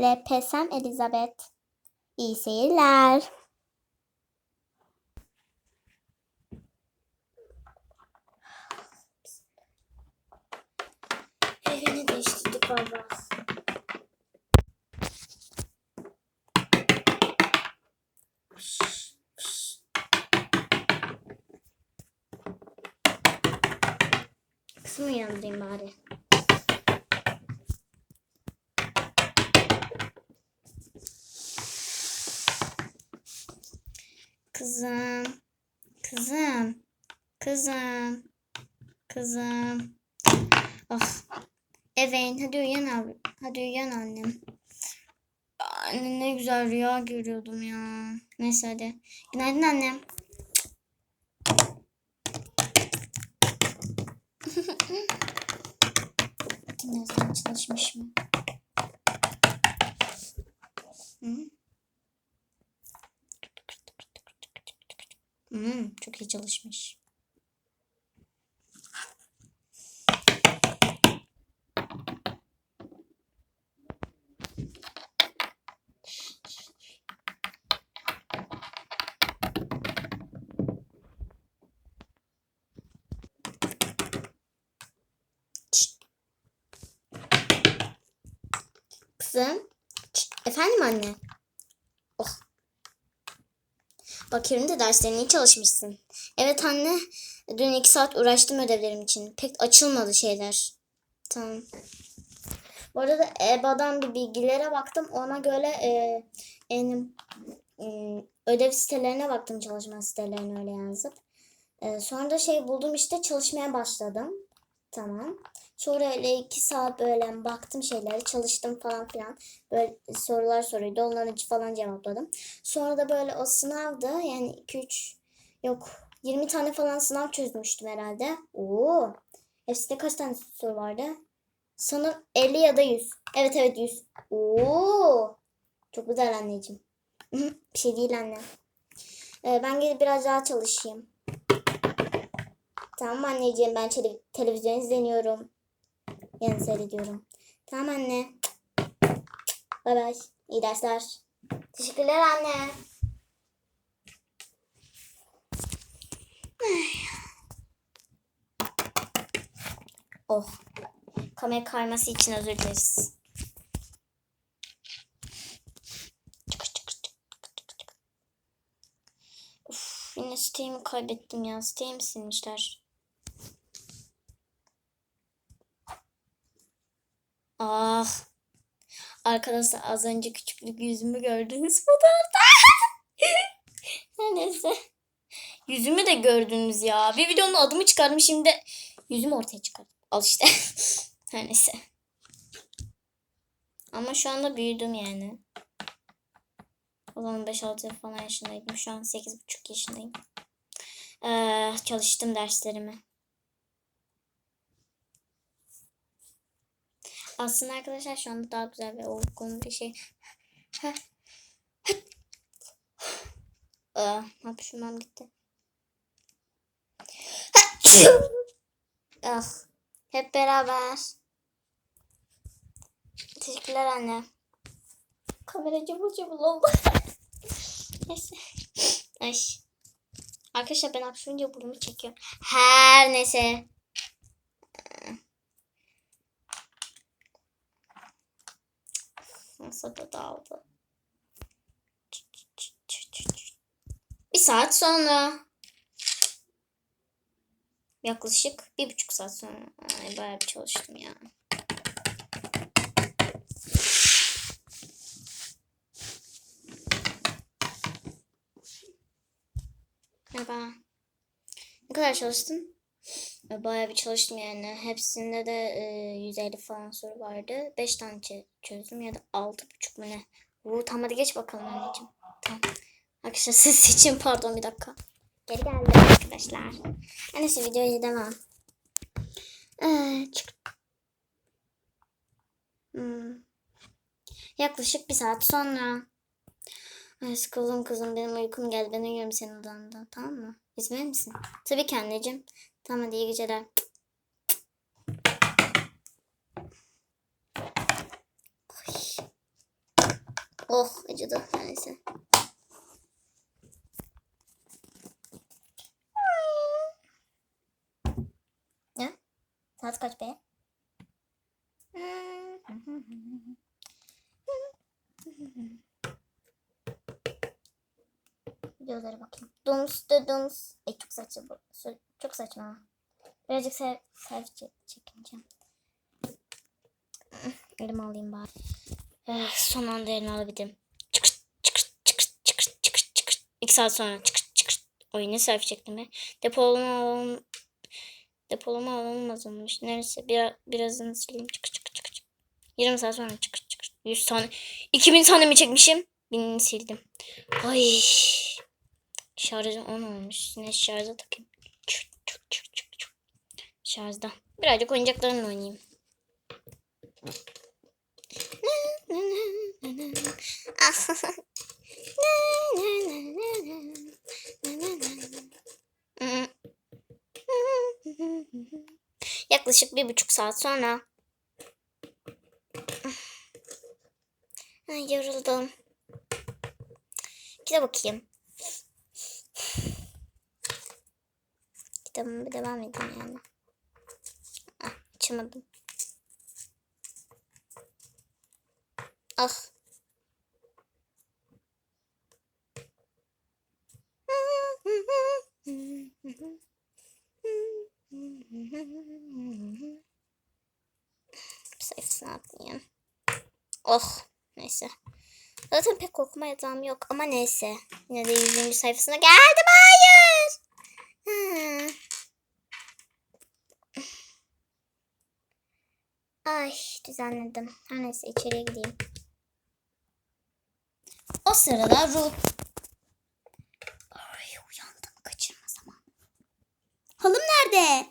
LPSM Elizabeth. İyi seyirler. Evini değiştirdik valla. Kısmı uyandırayım bari. Kızım. Kızım. Kızım. Kızım. Ah. Evet hadi uyan abi. Hadi uyan annem. Anne ne güzel rüya görüyordum ya. Neyse hadi. Günaydın annem. Dersler çalışmış mı? Hı? Hmm, çok iyi çalışmış. Kızım. Efendim anne. Oh. Bakıyorum da derslerine çalışmışsın. Evet anne. Dün iki saat uğraştım ödevlerim için. Pek açılmadı şeyler. Tamam. Bu arada EBA'dan bir bilgilere baktım. Ona göre e, en, e, ödev sitelerine baktım çalışma sitelerine öyle yazıp. E, sonra da şey buldum işte çalışmaya başladım. Tamam. Sonra öyle iki saat böyle baktım şeylere çalıştım falan filan. Böyle sorular soruyordu. Onları falan cevapladım. Sonra da böyle o sınavda yani 2-3 yok 20 tane falan sınav çözmüştüm herhalde. Oo. Hepsinde kaç tane soru vardı? Sanırım 50 ya da 100. Evet evet 100. Oo. Çok güzel anneciğim. bir şey değil anne. Ee, ben gidip biraz daha çalışayım. Tamam anneciğim ben tele- televizyon izleniyorum. Yani seyrediyorum. Tamam anne. Bay bay. İyi dersler. Teşekkürler anne. Oh. Kamera kayması için özür dileriz. Uf, yine siteyi kaybettim ya. Siteyi mi silmişler? Ah. Arkadaşlar az önce küçüklük yüzümü gördünüz fotoğrafta. Neyse. Yüzümü de gördünüz ya. Bir videonun adımı çıkardım şimdi yüzümü ortaya çıkardım. Al işte. Her neyse. Ama şu anda büyüdüm yani. O zaman 5-6 falan yaşındaydım. Şu an 8,5 yaşındayım. Ee, çalıştım derslerimi. Aslında arkadaşlar şu anda daha güzel ve olgun bir şey. Aa, hapşurmam gitti. ah, hep beraber. Teşekkürler anne. Kamera cıvıl cıvıl oldu. neyse. Ay. Arkadaşlar ben hapşurunca burnumu çekiyorum. Her neyse. Nasıl da dağıldı. Bir saat sonra. Yaklaşık bir buçuk saat sonra. Ay, bayağı bir çalıştım ya. Merhaba. Ne kadar çalıştın? Bayağı bir çalıştım yani. Hepsinde de e, 150 falan soru vardı. 5 tane çö- çözdüm ya da 6,5 mu ne? Oo, tamam hadi geç bakalım anneciğim. Tamam. Arkadaşlar siz için pardon bir dakika. Geri geldim arkadaşlar. Neyse videoya devam. Ee, çık. Hmm. Yaklaşık bir saat sonra. Ay sıkıldım kızım benim uykum geldi. Ben uyuyorum senin odanda tamam mı? İzin verir misin? Tabii ki anneciğim. Tamam hadi iyi geceler. Oh acıdı. Neyse. Ne? Saat kaç be? Videolara bakayım. Dums de dums. Ay çok saçma bu. Çok saçma. Birazcık se selfie çek çekineceğim. Elime alayım bari. Eh, son anda elini alabildim. Çıkış çıkış çıkış çıkış çıkış çıkış. İki saat sonra çıkış çıkış. Oyunu selfie çektim be. Depolama alalım. Depolama alalım azalmış. Neresi? Bir, birazını sileyim. Çıkış çıkış. çıkış. 20 saat sonra çıkış çıkış. 100 tane. 2000 tane mi çekmişim? Binini sildim. Ay. Şarjı 10 olmuş. Ne şarja takayım. Çık, çık, çık, çık, çık. Şarjda. Birazcık oyuncaklarımla oynayayım. Yaklaşık bir buçuk saat sonra. Ay, yoruldum. Kitap okuyayım. Kitabımı devam edeyim yani. Ah, açamadım. Ah. Sayfasını atlayayım. Oh. Neyse. Zaten pek okuma yatağım yok ama neyse. Yine de 100. sayfasına geldim. Hayır. Hmm. Ay düzenledim. Her neyse içeriye gideyim. O sırada Ruth. Ay uyandım kaçırma zaman. Halım nerede?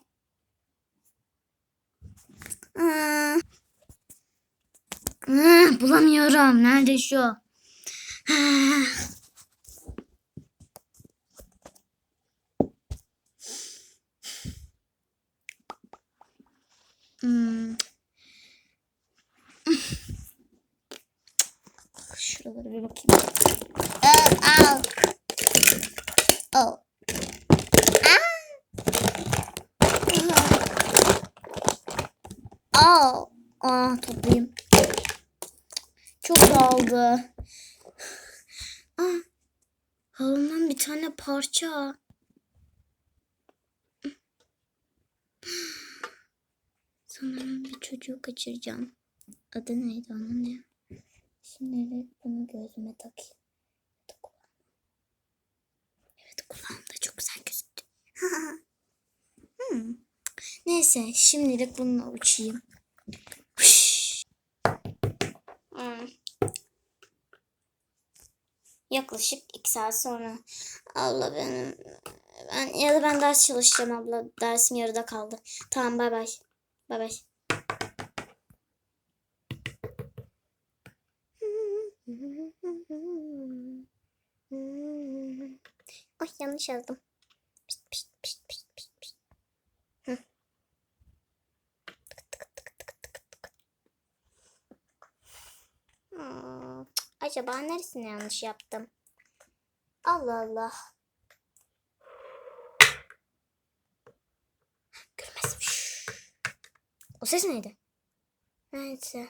Aa. Aa, bulamıyorum. Nerede şu? Hmm. Şuralara bir bakayım. Al, al. Al. Al. Aa, toplayayım. Çok dağıldı. Aa, halımdan bir tane parça. Sanırım bir çocuğu kaçıracağım. Adı neydi onun ya? Şimdi bunu gözüme takayım. Da kulağıma. Evet kulağımda çok güzel gözüktü. hmm. Neyse şimdilik bununla uçayım. Hmm. Yaklaşık iki saat sonra. Abla benim ben ya da ben ders çalışacağım abla. Dersim yarıda kaldı. Tamam bay bay. Bay bay. Ay yanlış yazdım. Pişt, pişt, pişt, pişt, pişt, pişt. Tık, tık, tık, tık, tık, tık. Hmm, Acaba neresini yanlış yaptım? Allah Allah. Gülmesin. O ses neydi? Neyse.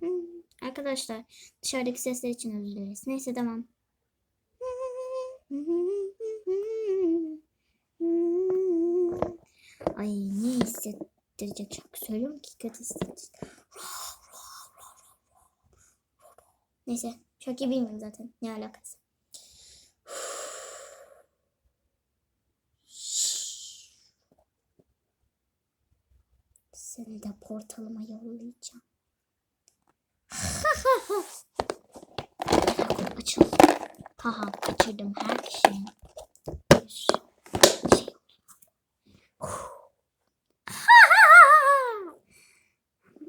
Hmm, Arkadaşlar dışarıdaki sesler için özür dileriz. Neyse tamam. Ay ne hissettirecek şarkı söylüyorum ki kötü hissettirecek. Neyse şarkıyı bilmiyorum zaten. Ne alakası? Seni de portalıma yollayacağım. Açıl. Haha kaçırdım her şeyi. Bir şey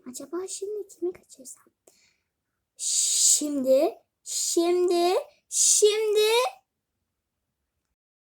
Acaba Şimdi, şimdi, şimdi